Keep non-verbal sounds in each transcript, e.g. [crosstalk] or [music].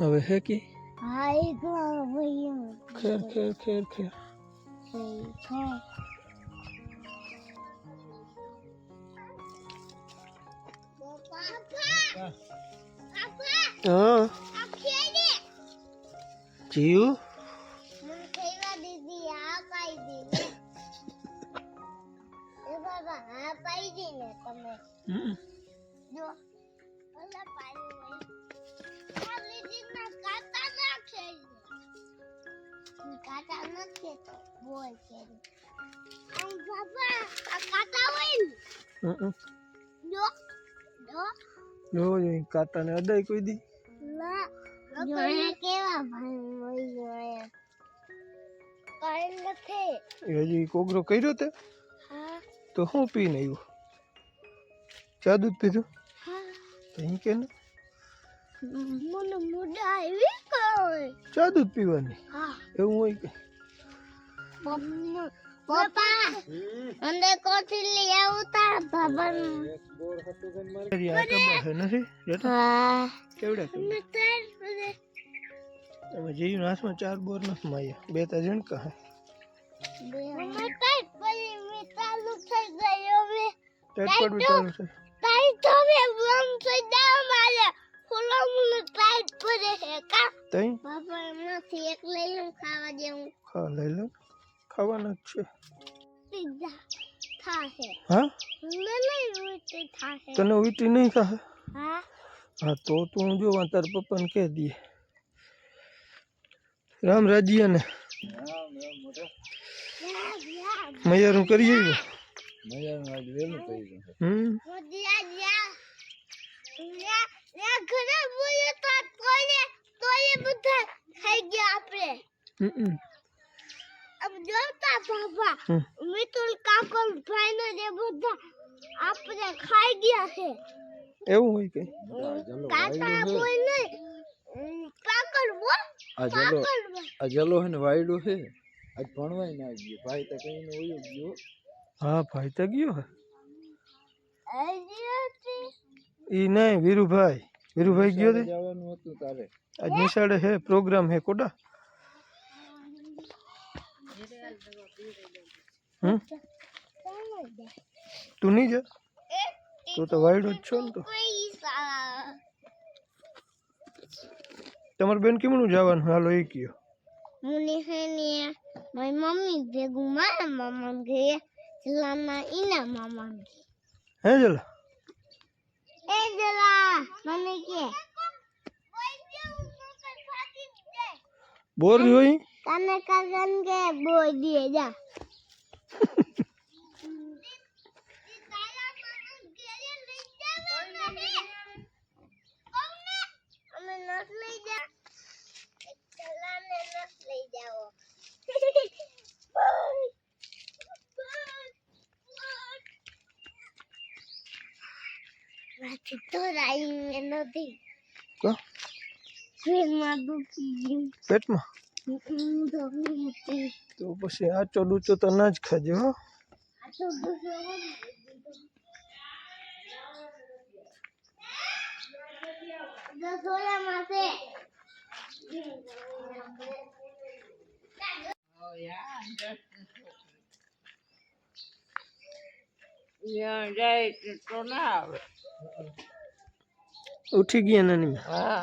હવે હે કે? હા એક વાર ભાઈ ખેર ખેર ખેર ખેર. હા. હા. જીવ કાંટા નથી તો બોલ કે આમ બાબા આ કાંટા હોય ને હમ. જો જો જોવો જોઈએ કાંટાને અડાઈ કોઈ દી ના એ હજી કોગરો કર્યો તે તો હું પીને આવ્યો ચા દૂધ પીધું હા તો અહીં કે ને મને મુડા આવી કોઈ ચા દૂધ પીવાની હા એવું હોય કે પપ્પા અંદર કોથી લઈ આવું તારા બાબાનું હરી આ ટબા છે નથી જેઠા? હા કેવડા ટબા? તમે જીવના હાથમાં ચાર બોર નથી માયા બે તા જણકા હે ચાલુ થઈ ગયો હવે ટાઈટ પડવું ચાલુ છે ટાઈટ હવે બંધ થઈ જાય મારે તઈ બાપા એમાંથી એક લઈ લઉં ખાવા જેવું ખા લઈ લો ખાવાના જ છે પીઝા થાશે હા મને નહીં ઉલટી થાશે તને ઉલટી નહીં થાય હા હા તો તું જો તાર પપ્પાને કહી દઈએ રામ રાજ્યને મૈયારું કરી આવ્યો હમ મોદિયા જા યા યા ઘરે બોલ્યો તો તોય તોય બધા થઈ ગયા આપણે હમ अब જોતા બાબા હમ. મિતુલ કાકો ભાઈ ને જે બધા આપણે ખાઈ ગયા છે એવું હોય કે કાકા બોલ નહીં કાકર બોલ આ જલો કાકર બોલ આ જલો હે ને વાયડો હે આજ ભણવાય ના ગયો ભાઈ તો કઈ ને ઓયો ગયો હા ભાઈ તો ગયો હે અજીતી ઈ નહીં વીરુભાઈ વીરુભાઈ ગયો તે જવાનું હતું તારે આજ નિશાળે હે પ્રોગ્રામ હે કોડા હમ તું નહીં જા તો તો વાયડો જ છો ને તો પૈસા તમારી બેન કેમનું જવાનું હાલો એ કયો મને હે ને મારી મમ્મી ભેગું મારા મામા ઘરે જલાના ઈના મામા હે જલા એ જલા મને કે બોર જોઈ તને કગન કે બોલ દે જા અમે નસ લઈ જા ચલાને નસ પેટમાં? તો પછી આચો ડૂચો તો ના જ ખાજો હો. ઉઠી ગયા નાની હા.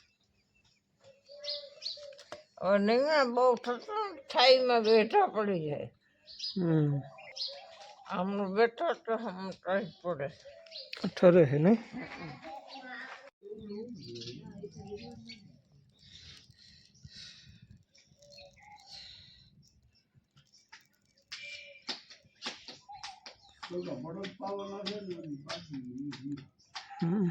હવે નીંગણા બહુ થતો ને છાઈમાં બેઠા પડી જાય હમ આમનું બેઠો તો હમ કઈ પડે ઠરે હે નહીં હમ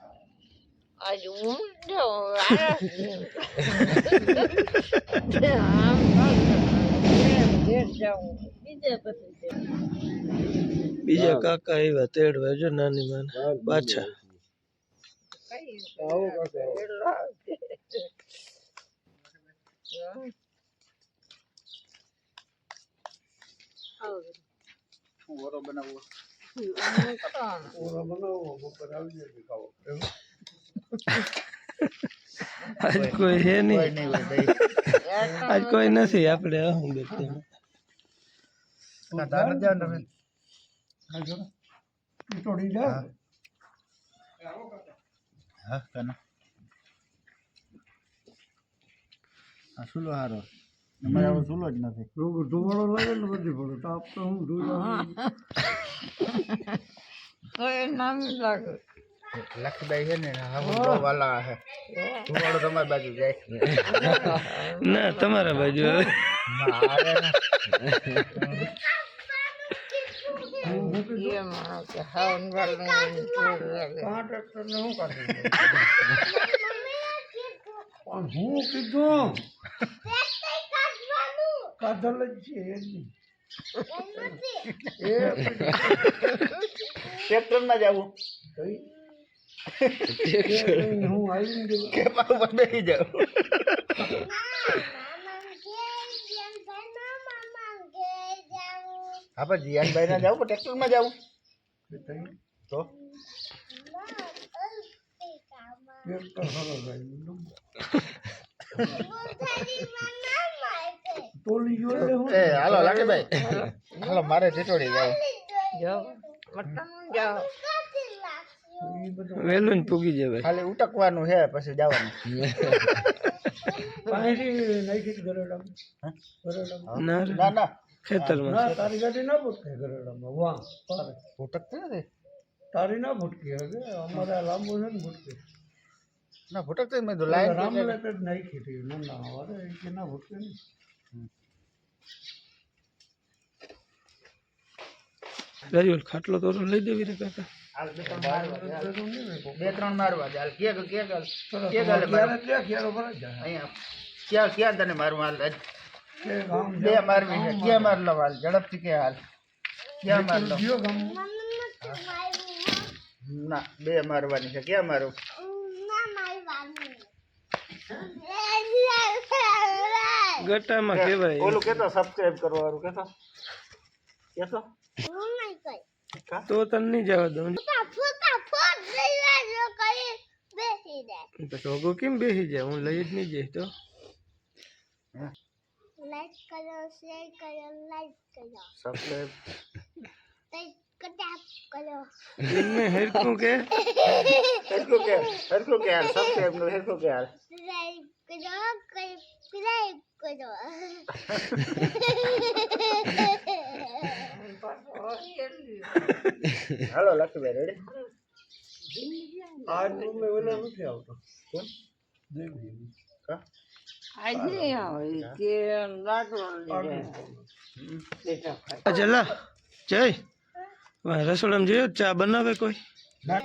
આજ હું આમ એમ ઘેર જાઉં બીજે પછી જાઉં. બીજા કાકા આવ્યા તેડવા જો નાની માને પાછા. ઓરા બનાવો બપોર આવી જાય ખાવો આજ કોઈ હે નહીં નહીં હોય દહીં આજ કોઈ નથી આપણે હું બેઠા કાઢા નથી જાવ તમે થોડી જા હા કાના આ સુલો હારો અમારે આવો સુલો જ નથી ધુમાડો લાગે ને બધી પડે તાપ તો હું કોઈ નામ લાગે લખદાઈ છે ને હા વાલા હે ધુવાડો તમારી બાજુ જાય ના તમારા બાજુ હવે મારે ને એ માણસ કે હાવન વાળું જોર લાગે હું કીધું ટ્રેક્ટર કાઢવાનું કાધલ જ છે એમ નથી ટ્રેક્ટર માં જવું હું આવીને કે ઉપર બેસી જાવ મામા ઘેર જેમ ભાઈ મામા ઘેર જાવું હા પણ જીયાનભાઈ ના જાવ ટ્રેક્ટર માં જવું તો એ હાલો લાગે ભાઈ હાલો મારે ટીટોડી જાવ જો મટન જાઓ વહેલું જ પૂગી જવાય ખાલી ઉટકવાનું છે પછી જવાનું ના રે, ના ના ખેતરમાં તારી ગાડી ના ભટકે ગરડામાં વાહ પારે ભૂટકતી નથી તારી ના ભટકી હવે અમારે આ લાંબુ છે ને ભટકે ના ભૂટકતી મેં તો લાઈન રામ લેટ જ નાખી હતી ના ના અરે એ કે ના ભટકે ને રાજુ ખાટલો તો લઈ દેવી રે કાકા બે ત્રણ મારવા દે હાલ. કે કે ગાલે અહીંયા. ક્યાં ક્યાં તને મારું હાલ? બે મારવી છે. ક્યાં માર લો હાલ? ઝડપથી કે હાલ. ક્યાં માર લો ના બે મારવાની છે. ક્યાં મારું? ગટામાં કહેવાય. ઓલું કેતો સબસ્ક્રાઇબ કરવા વાળું કેતો? કેતો તો તને નહીં જવા દઉં તો ટોગો કેમ બેસી જાય હું લઈ જ નહીં જઈશ તો લાઈક કરો શેર કરો લાઈક કરો સબસ્ક્રાઇબ કટાપ કરો એમને હેરકું કે હરખું કે હરખું કે હાલ સબસ્ક્રાઇબ નું હરખું કે હાલ લાઈક કરો લાઈક કરો હાલો લખી રેડી આ રૂમે ઓલા નથી આવતો કોણ દેવી કા આજે આવે કે લાડવા લઈ જાય આ જલા જય વાહ, રસોડામાં જોયો ચા બનાવે કોઈ કોઈ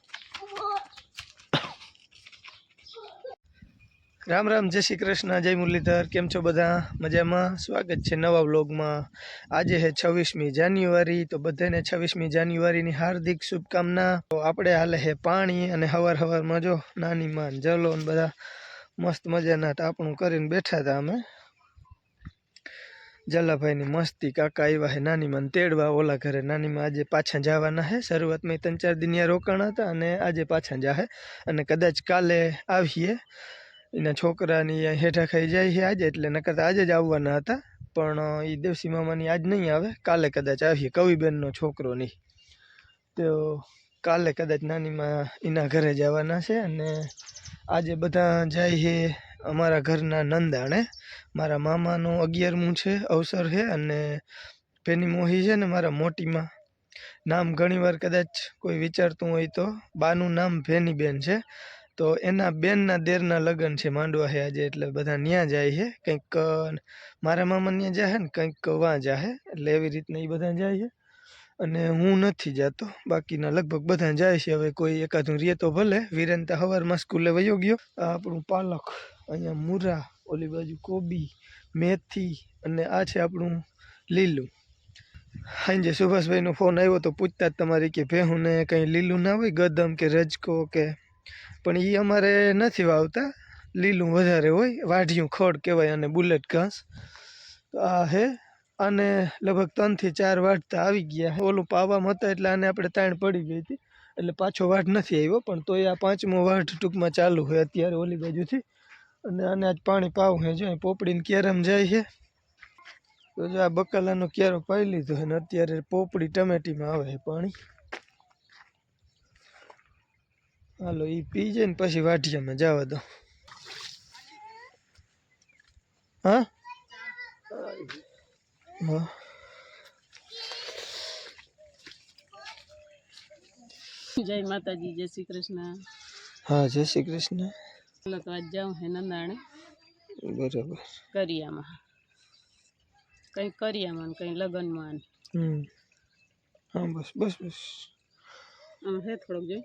રામ રામ, જય શ્રી કૃષ્ણ, જય મુરલીધર, કેમ છો બધા? મજામાં? સ્વાગત છે નવા વ્લોગમાં. આજે છે છવ્વીસમી જાન્યુઆરી, તો બધાને છવ્વીસમી જાન્યુઆરીની હાર્દિક શુભકામના. તો આપણે હાલે છે પાણી અને હવાર હવારમાં જો નાની માન જલો ને બધા મસ્ત મજાના ટાપણું કરીને બેઠા હતા અમે. જલાભાઈની મસ્તી, કાકા આવ્યા હે નાની માં તેડવા, ઓલા ઘરે નાની માં આજે પાછા જવાના હે. શરૂઆતમાં ત્રણ ચાર દિન રોકાણા હતા અને આજે પાછા જાહે અને કદાચ કાલે આવીએ. એના છોકરાની હેઠા ખાઈ જાય છે આજે, એટલે નકર આજે જ આવવાના હતા. પણ એ દેવસી મામાની આજ નહીં આવે. કાલે કદાચ આવીએ. કવિબેનનો છોકરો નહીં. તો કાલે કદાચ નાનીમાં એના ઘરે જવાના છે અને આજે બધા જાય છે અમારા ઘરના નંદાણે. મારા મામાનું અગિયારમું છે, અવસર છે અને પેની મોહી છે ને મારા મોટીમાં. નામ ઘણીવાર કદાચ કોઈ વિચારતું હોય તો, બાનું નામ ભેનીબેન છે. તો એના બેનના દેરના લગ્ન છે માંડવા છે આજે, એટલે બધા ન્યા જાય છે કંઈક, મારા મામા ત્યાં જાય ને કંઈક વાં જાય એટલે એવી રીતના એ બધા જાય છે અને હું નથી જાતો, બાકીના લગભગ બધા જાય છે. હવે કોઈ એકાદું રીએ તો ભલે. વિરેન તો સવારમાં સ્કૂલે વયો ગયો. આપણું પાલક, અહીંયા મૂરા, ઓલી બાજુ કોબી, મેથી અને આ છે આપણું લીલું. સાંજે સુભાષભાઈનો ફોન આવ્યો તો પૂછતા જ તમારી કે ભેહુંને કંઈ લીલું ના હોય? ગદમ કે રજકો કે પણ એ અમારે નથી વાવતા. લીલું વધારે હોય, વાઢિયું ખડ કહેવાય અને બુલેટ ઘાસ. આ હે. આને લગભગ ત્રણથી ચાર વાઢતા આવી ગયા ઓલું પાવામાં હતા એટલે આને આપણે તાણ પડી ગઈ હતી. એટલે પાછો વાઢ નથી આવ્યો, પણ તોય આ પાંચમો વાઢ ટૂંકમાં ચાલુ હોય અત્યારે ઓલી બાજુથી. અને આને આજ પાણી પાવું હે જો પોપડીને કેરમ જાય છે તો જો આ બકાલાનો કેરો પાઈ લીધો ને અત્યારે પોપડી ટમેટીમાં આવે પાણી. હાલો એ પી જાય ને પછી વાઢિયામાં જવા દો હા હા જય માતાજી જય શ્રી કૃષ્ણ હા જય શ્રી કૃષ્ણ ચાલો તો આજ જાઉં હે નંદાણે બરાબર કરિયામાં કંઈ કરિયામાં ને કંઈ લગ્નમાં ને. હમ હા બસ બસ બસ આમ હે થોડોક જોઈ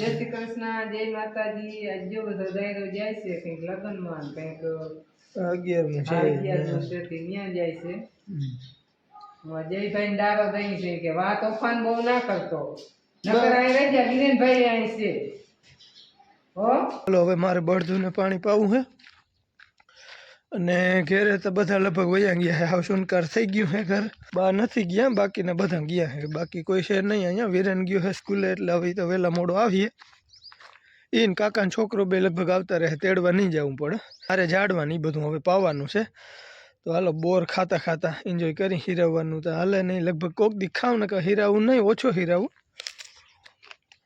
જય શ્રી કૃષ્ણ જય માતાજી. આજે બધો દાયરો જાય છે કંઈક લગ્નમાં કંઈક અગિયારમું છે ન્યા જાય છે. જયભાઈ ડારો દઈ છે કે વાત તોફાન બહુ ના કરતો. નકર અહીં રહી જા વિરેનભાઈ અહીં છે. હો? હવે મારે બળદુને પાણી પાવું હે. અને ઘેરે તો બધા લગભગ વયા ગયા છે. હાવ સુનકાર થઈ ગયું હે ઘર. બા નથી ગયા, બાકીના બધા ગયા હે બાકી કોઈ છે નહીં અહીંયા. વિરેન ગયો હે સ્કૂલે એટલે હવે તો વહેલા મોડો આવીએ. એને કાકાનો છોકરો બે લગભગ આવતા રહે તેડવા નહીં જવું પડે. મારે ઝાડવાનું નહીં બધું હવે પાવાનું છે. તો હાલો બોર ખાતા ખાતા એન્જોય કરી હીરાવવાનું. તો હાલે નહીં, લગભગ કોક દી ખાવ ને કે હીરાવું નહીં, ઓછો હીરાવું.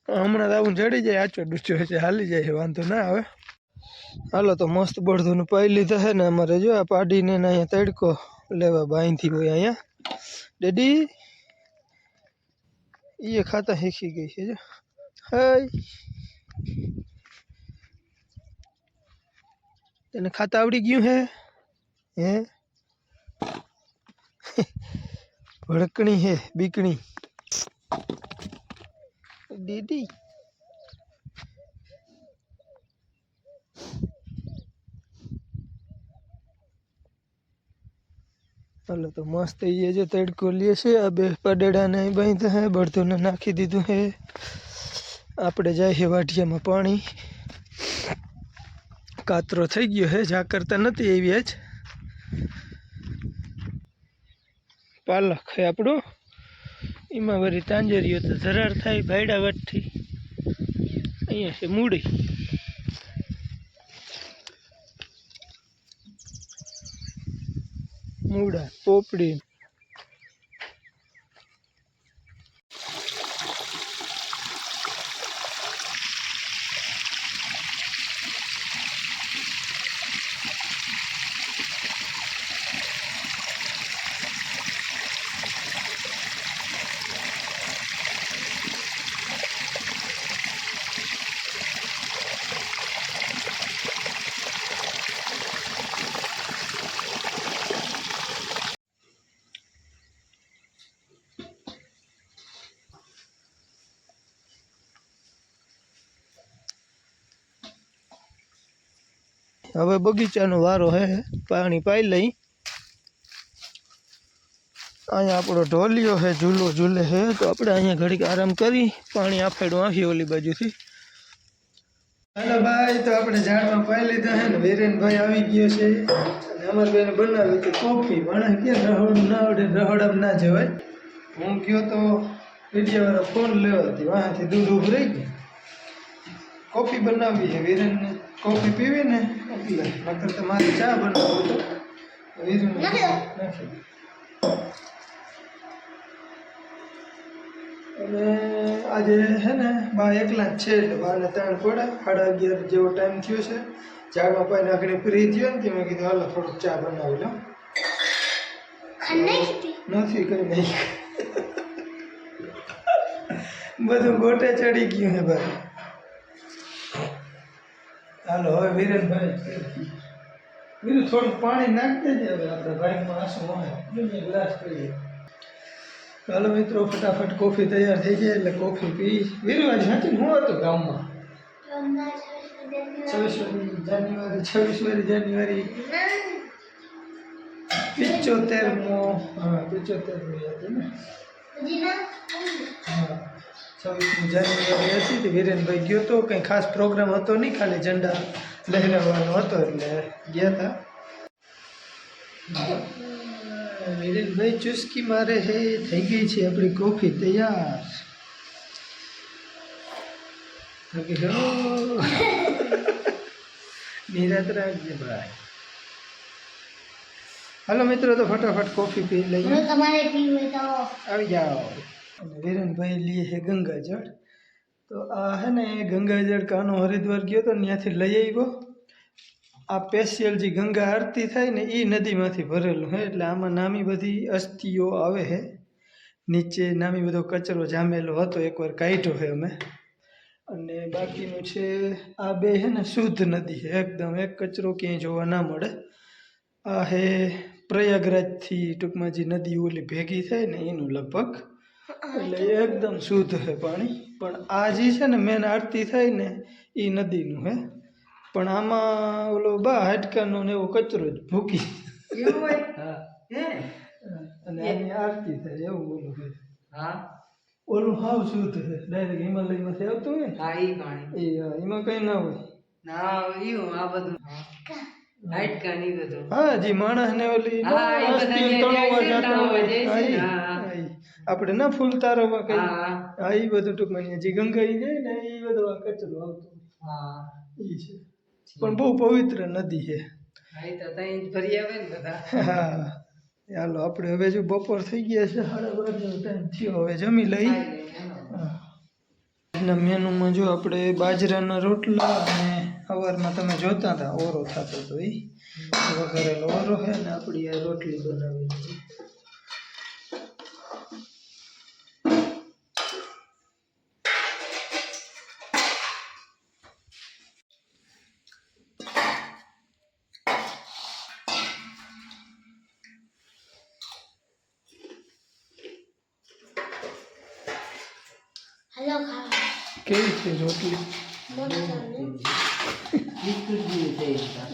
હમણાં તો આવું જડી જાય, આચો ડૂચો છે, હાલી જાય છે, વાંધો ના આવે. હાલો તો મસ્ત બળધુનું પાઈ લીધા છે ને અમારે જો આ પાડીને ને અહીંયા તડકો લેવા બાંધી હોય અહીંયા ડેડી એ ખાતા શીખી ગઈ છે જો હાય તને ખાતા આવડી ગયું હે હે ભડકણી હે બીકણી દીદી હાલો તો મસ્ત એ જે તડકો લે છે, આ બે પડેડા નહીં બાંધતા હે બળતોને નાખી દીધું હે આપણે જાય છે વાઢિયામાં પાણી. કાતરો થઈ ગયો હે, જા કરતા નથી એવી જ. પાલક હે આપણું. એમાં વળી તાંજરીઓ તો ધરાર થાય, ભાયડા વટથી. અહીંયા છે મૂડી. મૂળા પોપડી. હવે બગીચાનો વારો હે પાણી પાઈ લઈ અહીંયા આપણો ઢોલિયો છે ઝૂલો ઝૂલે છે તો આપણે અહીંયા ઘડીક આરામ કરી પાણી આફેડું આવીએ ઓલી બાજુથી હાલો ભાઈ તો આપણે ઝાડમાં પાઈ લીધા છે ને વીરેનભાઈ આવી ગયો છે અને અમારે બેને બનાવી હતી કોફી પણ કે રહોડ ના આવડે રહોડામાં ના જવાય હું ગયો તો મીડિયાવાળો ફોન લેવા હતી વાંથી દૂધ ઉભું રહી ગયું કોફી બનાવી છે વીરેનને કોફી પીવી ને? એટલે નકર તો મારે ચા બનાવું તો નાખી અને આજે છે ને બા એકલા જ છે એટલે બાને ત્રણ પડે. સાડા અગિયાર જેવો ટાઈમ થયો છે. ઝાડમાં પાણી નાખીને ફ્રી થયો ને તે મેં કીધું હાલો થોડુંક ચા બનાવી લો. નથી કઈ નહીં. [laughs] બધું ગોટે ચડી ગયું છે ભાઈ હાલો, હવે વિરેનભાઈ બીજું થોડું પાણી નાખી દેજે હવે આપણે. બાઇકમાં આંસુ હોય ગ્લાસ કરીએ ચાલો મિત્રો, ફટાફટ કોફી તૈયાર થઈ જાય એટલે કોફી પી. વીરુ આજે સાચી હું હતું ગામમાં? છવ્વીસમી જાન્યુઆરી છવ્વીસમી જાન્યુઆરી. પિચોતેરમો, હા, પિચોતેરમી હતી હા. છવ્વીસમી જાન્યુઆરી હતી તે વિરેનભાઈ ગયો તો કંઈ ખાસ પ્રોગ્રામ હતો નહીં ખાલી ઝંડા લહેરાવવાનો હતો એટલે ગયા હતા વિરેનભાઈ ચુસ્કી મારે છે થઈ ગઈ છે આપણી કોફી તૈયાર. નિરાત રાખજે ભાઈ. હાલો મિત્રો તો ફટાફટ કોફી પી લઈએ. તમારે પીવું તો. આવી જાઓ. અને વિરેનભાઈ લીએ છે ગંગાજળ. તો આ હે ને એ ગંગાજળ કાનો હરિદ્વાર ગયો તો ત્યાંથી લઈ આવ્યો. આ સ્પેશિયલ જે ગંગા આરતી થાય ને એ નદીમાંથી ભરેલું છે એટલે આમાં નામી બધી અસ્થિઓ આવે છે નીચે નામી બધો કચરો જામેલો હતો, એકવાર કાઢ્યો છે અમે. અને બાકીનું છે, આ બે છે ને શુદ્ધ નદી છે એકદમ એક કચરો ક્યાંય જોવા ના મળે. આ હે પ્રયાગરાજથી ટૂંકમાં જે નદી ઓલી ભેગી થાય ને એનું લગભગ એટલે એકદમ શુદ્ધ છે પાણી. પણ આ જે છે ને મેન આરતી થાય ને એ નદીનું હે. પણ આમાં ઓલો બા હાટકાનો ને એવો કચરો જ ભૂકી હા. અને આની આરતી થાય એવું ઓલું છે હા? ઓલું હાવ શુદ્ધ છે. ડાયરેક્ટ હિમાલયમાંથી આવતું હોય ને? હા એ પાણી. એ એમાં કંઈ ના હોય. ના એવું આ બધું. હાઈટકા નહીં બધું. હા જી માણસ ને ઓલી હા, એ બધા આપણે ના ફૂલ તારોમાં કઈ હા. એ બધું ટૂંકમાં જે ગંગા ઈ જાય ને એ બધું આ કચરો આવતો. હા. એ છે. પણ બહુ પવિત્ર નદી છે. હા ઈ તો તઈ જ ભરી આવે ને બધા. હા. હાલો આપણે હવે જો બપોર થઈ ગયા છે સાડા બારનો ટાઈમ થયો. હવે જમી લઈ. આજના મેનુમાં જો આપણે બાજરાના રોટલા અને સવારમાં તમે જોતા હતા ઓરો થતો હતો એ વઘારેલો ઓરો છે ને આપણી આ રોટલી બનાવી છે.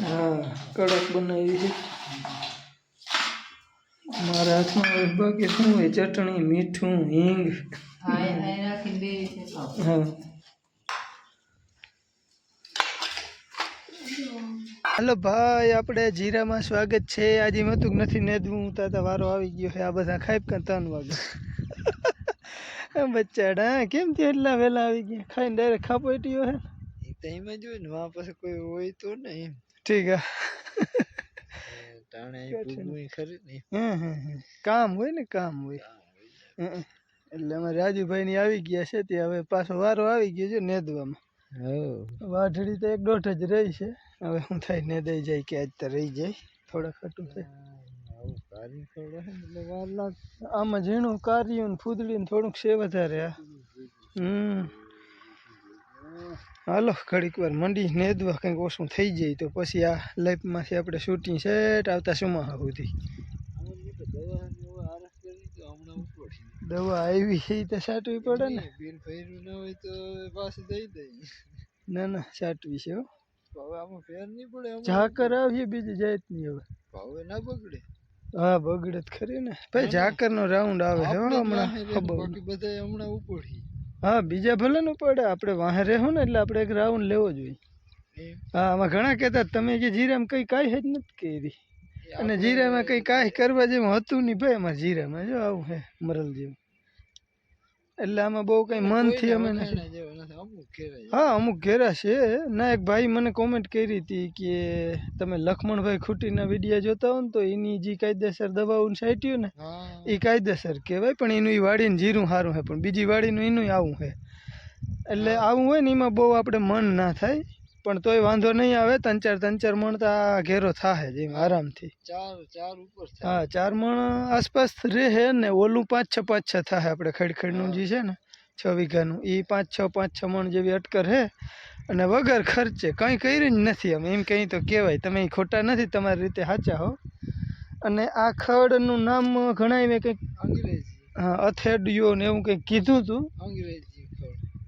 હા કડક બનાવી છે મારા હાથમાં હવે બાકી શું હોય ચટણી મીઠું હિંગ હા એ એ નાખીને બે રીતે ખાઓ. હા હાલો ભાઈ આપણે જીરામાં સ્વાગત છે આજે મતું નથી નેદવું તાતા વારો આવી ગયો છે આ બધા ખાઈ કાં ત્રણ વાગે બચ્ચાડા કેમ તે એટલા વહેલા આવી ગયા ખાઈને ડાયરેક્ટ ખાપોટ્યો હે એ તો એમ જ હોય ને વાં પાસે કોઈ હોય તો ને એમ. ઠીક હે. ક્યાં પૂગવું ખરી ને હમ હમ. કામ હોય ને કામ હોય. એટલે અમારે રાજુભાઈ ની આવી ગયા છે તે હવે પાછો વારો આવી ગયો છે નેદવામાં. હો વાઢડી તો એક દોઢ જ રહી છે. હવે હું થાય ને દઈ જાય કે આજ તો રહી જાય. થોડા ખટું થાય. આમાં ઝીણું કાર્યું ને ફૂદડી ને થોડુંક છે વધારે હમ. હાલો ઘડીક વાર મંડી નેદવા કંઈક ઓછું થઈ જાય તો પછી આ લાઈફમાંથી આપણે શૂટિંગ સેટ આવતા સુમાહા સુધી. દવા ને આવી એ તો સાટવી પડે ને. બિલ ભર્યું ના હોય તો પાછું દઈ દઈ ના ના સાટવી છે હો. હવે આમાં ફેર નહીં પડે ઝાકર આવીએ બીજી જાત નહીં હવે. ભાવે ના બગડે હા બગડે જ ખરી ને. ભાઈ ઝાકરનો રાઉન્ડ આવે હમણાં ખબર બધા હમણાં ઉપડી હા બીજા ભલે નું પડે આપણે વાહે રહેવું ને એટલે આપણે એક રાઉન્ડ લેવો જોઈએ. હા આમાં ઘણા કહેતા તમે કે જીરામાં કઈ કાંઈ જ નથી કરી. અને જીરામાં કઈ કાંઈ કરવા જેવું હતું નહીં ભાઈ અમારે જીરામાં જો આવું હે મરલ જેવું. એટલે આમાં બહુ કઈ અમે નથી. અમુક કહેવાય હા અમુક ઘેરા છે. ના એક ભાઈ મને કોમેન્ટ કરી હતી કે તમે લખમણભાઈ ખૂટીના વિડીયા જોતા હો ને તો એની જે કાયદેસર દવાઓ સાઈટ્યું ને એ કાયદેસર કહેવાય પણ એનું એ વાડીને જીરું સારું છે પણ બીજી વાડીનું એનું આવું છે એટલે આવું હોય ને એમાં બહુ આપણે મન ના થાય. પણ તોય વાંધો નહીં આવે ત્રણ ચાર ત્રણ ચાર મણ તો આ ઘેરો થાય જ એમ આરામથી. ચાર ચાર ઉપર હા ચાર મણ આસપાસ રહે ને ઓલું પાંચ છ પાંચ છ થાય આપણે ખડખડનું જે છે ને છ વીઘાનું એ પાંચ છ પાંચ છ મણ જેવી અટકર છે અને વગર ખર્ચે કંઈ કર્યું જ નથી અમે એમ કંઈ તો કહેવાય તમે ખોટા નથી તમારી રીતે સાચા હો. અને આ ખડનું નામ ઘણા મેં કંઈક અંગ્રેજી. હા અથેડિયો ને એવું કંઈક કીધું હતું અંગ્રેજી.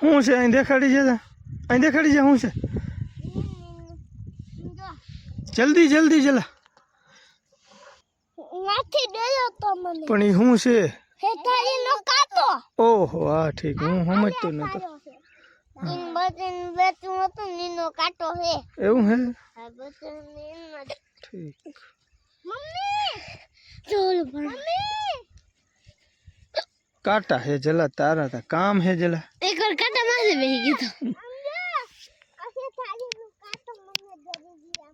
શું છે? અહીં દેખાડી છે અહીં દેખાડી છે? શું છે? જલ્દી જલ્દી જલા નથી ડેયો તો મને. પણ એ શું છે? હેઠાડી નો કાતો ઓહો હા ઠીક. હું સમજતો નતો. ઇન બટન બેતું હતું નીનો કાટો હે. એવું હે? આ નીન ઠીક. મમ્મી! ચોલ મમ્મી! કાંટા હે જલા તારા તા કામ હે જલા એક વાર કાટા માસે બેહી ગયો અસે થાળી નો કાટો મને દરી ગયા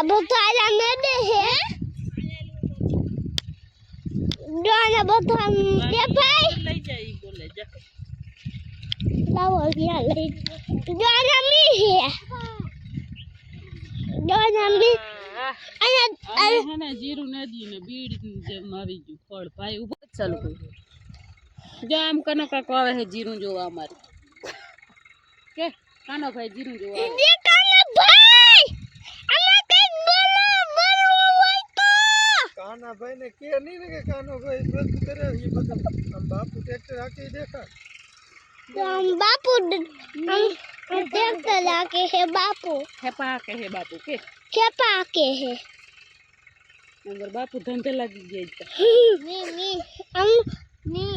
અબો તો આલા મે દે હે ડોના બધા દે ભાઈ લઈ જાય ઈ બોલે જા લાવો ગયા લઈ ડોના મી હે ડોના મી અને અને હે ને જીરું નદી ને બીડ જેમ આવી ગયું ફળ ભાઈ ઉભો જ ચાલુ કર્યું જો આમ કનો કાકો આવે છે જીરું જોવા અમારે કે કાનો ભાઈ જીરું જોવા આવે દે કાના ભાઈ આમાં કઈક બોલો બોલવું હોય તો કાના ભાઈ ને કે નહીં ને કે કાનો ભાઈ બંધ કરે એ બધું આમ બાપુ ટ્રેક્ટર હાકી દેખા આમ બાપુ ટ્રેક્ટર લાગે હે બાપુ ખેપા કે હે બાપુ કે ખેપા કે હે નંબર બાપુ ધંધે લાગી ગયા છે ની ની આમ ની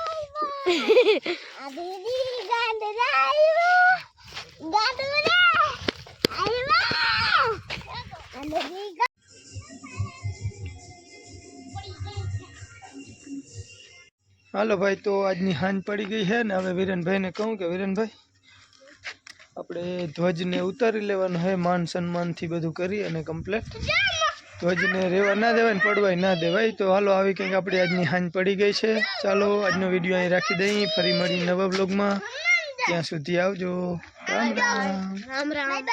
આ દીદી ગાંડરા આવ્યો ગાંડરા આવ્યો અને દીદી હાલો ભાઈ તો આજની હાંજ પડી ગઈ છે ને હવે વિરેનભાઈને કહું કે વિરેનભાઈ આપણે ધ્વજને ઉતારી લેવાનો છે માન સન્માનથી બધું કરી અને કમ્પ્લેટ ધ્વજને રહેવા ના દેવાય ને પડવાય ના દેવાય. તો હાલો, આવી કંઈક આપણી આજની હાંજ પડી ગઈ છે. ચાલો, આજનો વીડિયો અહીં રાખી દઈએ. ફરી મળી નવા બ્લોગમાં ત્યાં સુધી આવજો. રામ રામ. રામ રામ.